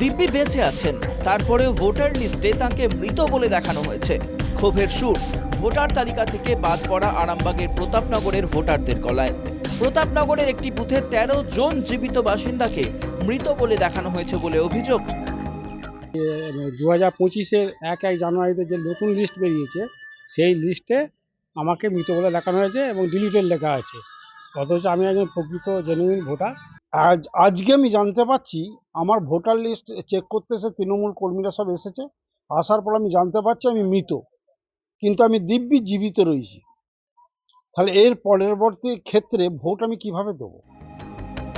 দিব্যি বেঁচে আছেন। তারপরেও ভোটার লিস্টে তাকে মৃত বলে দেখানো হয়েছে। ক্ষোভের সুর। ভোটার তালিকা থেকে বাদ পড়া আরামবাগের প্রতাপনগরের ভোটারদের গলায়। প্রতাপনগরের একটি বুথে তেরো জন জীবিত বাসিন্দাকে মৃত বলে দেখানো হয়েছে বলে অভিযোগ। দু হাজার পঁচিশের এক এক জানুয়ারিতে যে নতুন লিস্ট বেরিয়েছে, সেই লিস্টে আমাকে মৃত বলে দেখানো হয়েছে এবং ডিলিটেড লেখা আছে। অথচ আমি একজন প্রকৃত, জেনুইন ভোটার। আজ আজকে আমি জানতে পারছি আমার ভোটার লিস্ট চেক করতে এসে তৃণমূল কর্মীরা সব এসেছে। আসার পর আমি জানতে পারছি আমি মৃত কিন্তু আমি দিব্যি জীবিত রয়েছি। তাহলে এর পরবর্তী ক্ষেত্রে ভোট আমি কীভাবে দেবো?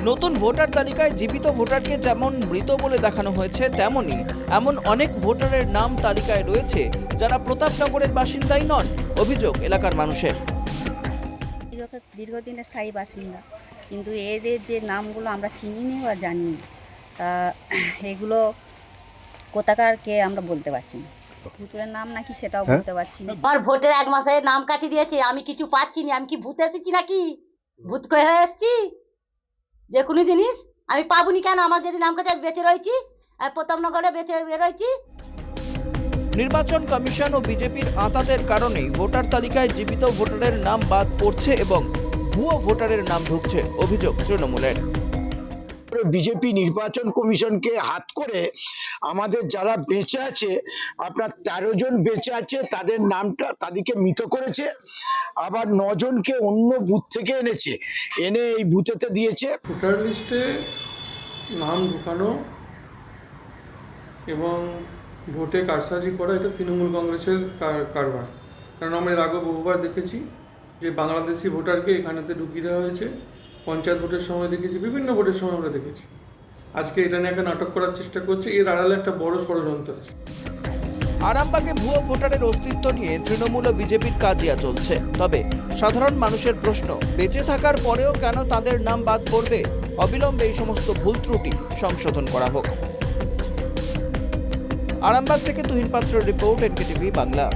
নতুন ভোটার তালিকায় জীবিত ভোটারকে যেমন মৃত বলে দেখানো হয়েছে তেমনি এমন অনেক ভোটারের নাম তালিকায় রয়েছে যারা প্রতাপনগরের বাসিন্দাই নন অভিযোগ এলাকার মানুষের। দীর্ঘদিনের স্থায়ী বাসিন্দা। কিন্তু এদের যে নামগুলো আমরা চিনি নি বা জানি তা এগুলো কোথাকার কে আমরা বলতে পারছি না। ভুতুরের নাম নাকি সেটাও বলতে পারছি না। আর ভোটের এক মাসে নাম কাটি দিয়েছে আমি কিছু পাচ্ছি না আমি কি ভূত এসেছি নাকি? ভূত হয়ে এসেছি? যে কোনো জিনিস আমি পাবনি কেন? আমার যদি নাম কাছে বেঁচে রয়েছি আর প্রতাপনগরে বেঁচে বেরোইছি নির্বাচন কমিশন ও বিজেপির আঁতাদের কারণেই ভোটার তালিকায় জীবিত ভোটারের নাম বাদ পড়ছে এবং ভুয়ো ভোটারের নাম ঢুকছে অভিযোগ তৃণমূলের। বিজেপি নির্বাচন কমিশনকে হাত করে আমাদের যারা বেঁচে আছে আপনার তেরো জন বেঁচে আছে তাদের নামটা তাদেরকে মৃত করেছে আবার নজনকে অন্য বুথ থেকে এনেছে এনে এই বুথেতে দিয়েছে। ভোটার লিস্টে নাম ঢুকানো এবং ভোটে কারসাজি করা এটা তৃণমূল কংগ্রেসের কার- কারবার। কারণ আমরা এর আগে বহুবার দেখেছি যে বাংলাদেশি ভোটারকে এখানেতে ঢুকিয়ে দেওয়া হয়েছে, পঞ্চায়েত ভোটের সময় দেখেছি, বিভিন্ন ভোটের সময় আমরা দেখেছি। আজকে এটা নিয়ে একটা নাটক করার চেষ্টা করছে, এর আড়ালে একটা বড় ষড়যন্ত্র আছে। আরামবাগে ভুয়ো ভোটারের অস্তিত্ব নিয়ে তৃণমূল ও বিজেপির কাজিয়া চলছে। তবে সাধারণ মানুষের প্রশ্ন, বেঁচে থাকার পরেও কেন তাদের নাম বাদ পড়বে? অবিলম্বে এই সমস্ত ভুল ত্রুটি সংশোধন করা হোক। আরামবাগ থেকে তুহিন পাত্র রিপোর্ট, এনকেটিভি বাংলা।